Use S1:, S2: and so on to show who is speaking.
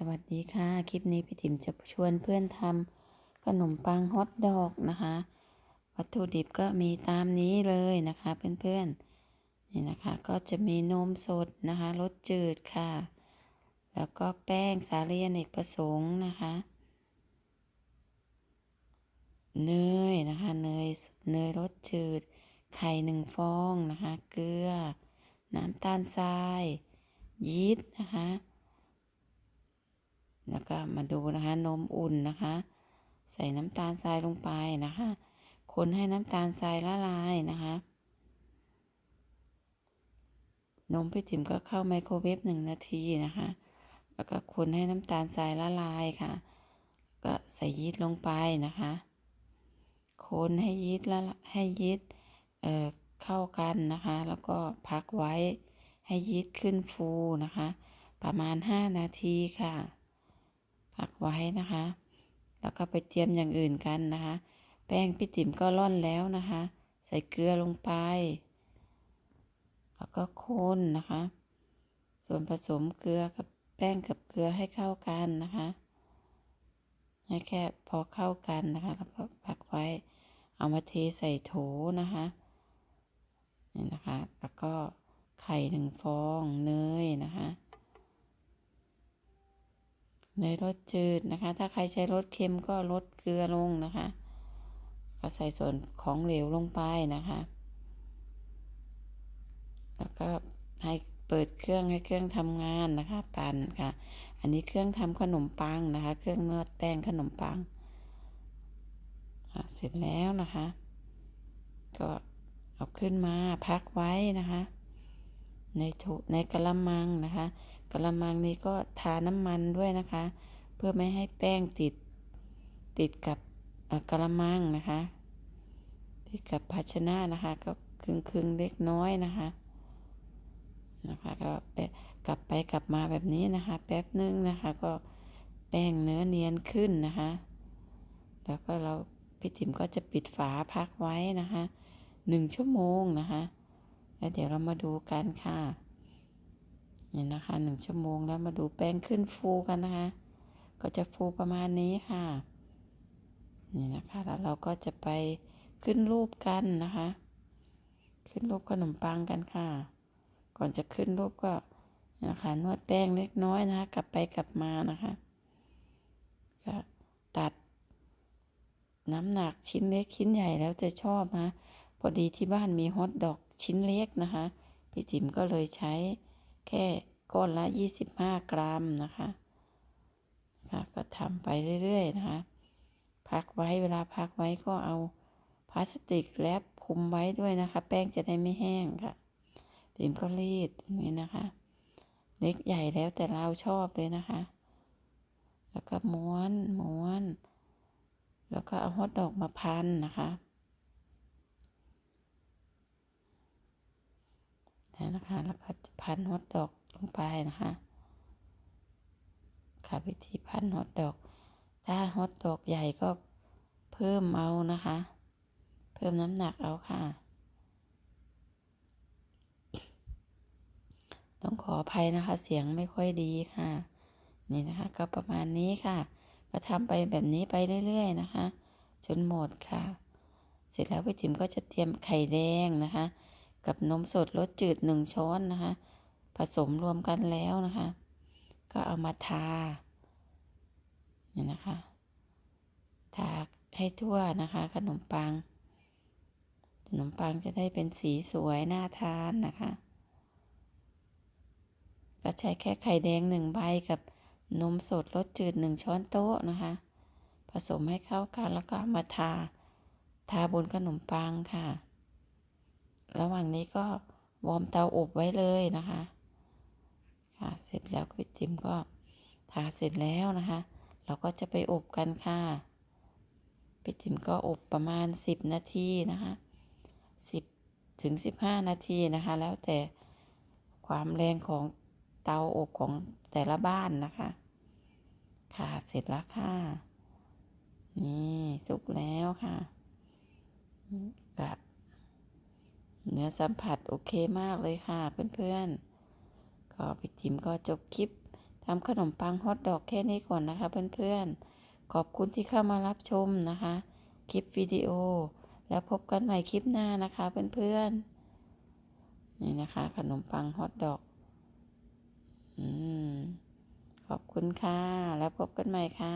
S1: สวัสดีค่ะ คลิปนี้พี่ติ๋มจะชวนเพื่อนทำขนมปังฮอทดอกนะคะ วัตถุดิบก็มีตามนี้เลยนะคะเพื่อนๆนี่นะคะก็จะมีนมสดนะคะรสจืดค่ะ แล้วก็แป้งสาลีอเนกประสงค์นะคะเนยนะคะเนยเนยรสจืด ไข่หนึ่งฟองนะคะ เกลือ น้ำตาลทราย ยีสต์นะคะ แล้วก็มาดูนะคะนมอุ่นนะคะ ใส่น้ำตาลทรายลงไปนะคะ คนให้น้ำตาลทรายละลายนะคะนมพี่ติ๋มก็เข้าไมโครเวฟหนึ่งนาทีนะคะ แล้วก็คนให้น้ำตาลทรายละลายค่ะ ก็ใส่ยีสต์ลงไปนะคะ คนให้ยีสต์ละให้ยีสต์เอ่อเข้ากันนะคะ แล้วก็พักไว้ให้ยีสต์ขึ้นฟูนะคะ ประมาณ 5 นาทีค่ะ ไว้นะคะ แล้วก็ไปเตรียมอย่างอื่นกันนะคะ แป้งพี่ติ๋มก็ร่อนแล้วนะคะ ใส่เกลือลงไป แล้วก็คนนะคะ ส่วนผสมเกลือกับแป้งกับเกลือให้เข้ากันนะคะให้แค่พอเข้ากันนะคะ แล้วก็พักไว้ เอามาเทใส่โถนะคะนี่นะคะ แล้วก็ไข่หนึ่งฟองเนยนะคะ เนยรสจืดนะคะ ถ้าใครใช้รสเค็มก็ลดเกลือลงนะคะ ก็ใส่ส่วนของเหลวลงไปนะคะ แล้วก็ให้เปิดเครื่องให้เครื่องทำงานนะคะ ปั่นค่ะ อันนี้เครื่องทำขนมปังนะคะ เครื่องนวดแป้งขนมปังเสร็จแล้วนะคะ ก็เอาขึ้นมาพักไว้นะคะ ในถุในกระมังนะคะ กระมังนี้ก็ทาน้ำมันด้วยนะคะ เพื่อไม่ให้แป้งติดติดกับกระมังนะคะ ติดกับภาชนะนะคะ ก็คึงคึงเล็กน้อยนะคะนะคะก็กลับไปกลับมาแบบนี้นะคะ แป๊บนึงนะคะ ก็แป้งเนื้อเนียนขึ้นนะคะ แล้วก็เราพี่ติ๋มก็จะปิดฝาพักไว้นะคะหนึ่งชั่วโมงนะคะ แล้วเดี๋ยวเรามาดูกันค่ะ นี่นะคะหนึ่งชั่วโมงแล้วมาดูแป้งขึ้นฟูกันนะคะ ก็จะฟูประมาณนี้ค่ะ นี่นะคะ แล้วเราก็จะไปขึ้นรูปกันนะคะ ขึ้นรูปขนมปังกันค่ะ ก่อนจะขึ้นรูปก็นะคะนวดแป้งเล็กน้อยนะคะ กลับไปกลับมานะคะก็ตัดน้ำหนักชิ้นเล็กชิ้นใหญ่แล้วจะชอบนะ พอดีที่บ้านมีฮอทดอกชิ้นเล็กนะคะ พี่ติ๋มก็เลยใช้ แค่ก้อนละ 25 กรัมนะคะค่ะก็ทำไปเรื่อยๆนะคะ พักไว้เวลาพักไว้ก็เอาพลาสติกแรปคุมไว้ด้วยนะคะ แป้งจะได้ไม่แห้งค่ะติ๋มก็รีดอย่างนี้นะคะ เล็กใหญ่แล้วแต่เราชอบเลยนะคะ แล้วก็ม้วนม้วน แล้วก็เอาฮอตดอกมาพันนะคะ นะคะ แล้วก็จะพันฮอตดอกลงไปนะคะ ค่ะวิธีพันฮอตดอก ถ้าฮอตดอกใหญ่ก็เพิ่มเอานะคะ เพิ่มน้ำหนักเอาค่ะ ต้องขออภัยนะคะ เสียงไม่ค่อยดีค่ะ นี่นะคะ ก็ประมาณนี้ค่ะ ก็ทำไปแบบนี้ไปเรื่อยๆนะคะ จนหมดค่ะ เสร็จแล้วพี่ติ๋มก็จะเตรียมไข่แดงนะคะ กับนมสดรสจืดหนึ่งช้อนนะคะ ผสมรวมกันแล้วนะคะ ก็เอามาทาเนี่ยนะคะ ทาให้ทั่วนะคะ ขนมปัง ขนมปังจะได้เป็นสีสวยน่าทานนะคะ ก็ใช้แค่ไข่แดงหนึ่งใบกับนมสดรสจืดหนึ่งช้อนโต๊ะนะคะ ผสมให้เข้ากันแล้วก็เอามาทา ทาบนขนมปังค่ะ ระหว่างนี้ก็วอร์มเตาอบไว้เลยนะคะ ค่ะ เสร็จแล้วพี่ติ๋มก็ทาเสร็จแล้วนะคะ เราก็จะไปอบกันค่ะพี่ติ๋มก็อบประมาณสิบนาทีนะคะสิบถึงสิบห้านาทีนะคะ แล้วแต่ความแรงของเตาอบของแต่ละบ้านนะคะ ค่ะ เสร็จแล้วค่ะ นี่ สุกแล้วค่ะแบบ เนื้อสัมผัสโอเคมากเลยค่ะเพื่อนๆก็พี่จิมก็จบคลิปทำขนมปังฮอทดอกแค่นี้ก่อนนะคะเพื่อนๆ ขอบคุณที่เข้ามารับชมนะคะ คลิปวิดีโอ แล้วพบกันใหม่คลิปหน้านะคะเพื่อนๆ นี่นะคะ ขนมปังฮอทดอก อืม ขอบคุณค่ะ แล้วพบกันใหม่ค่ะ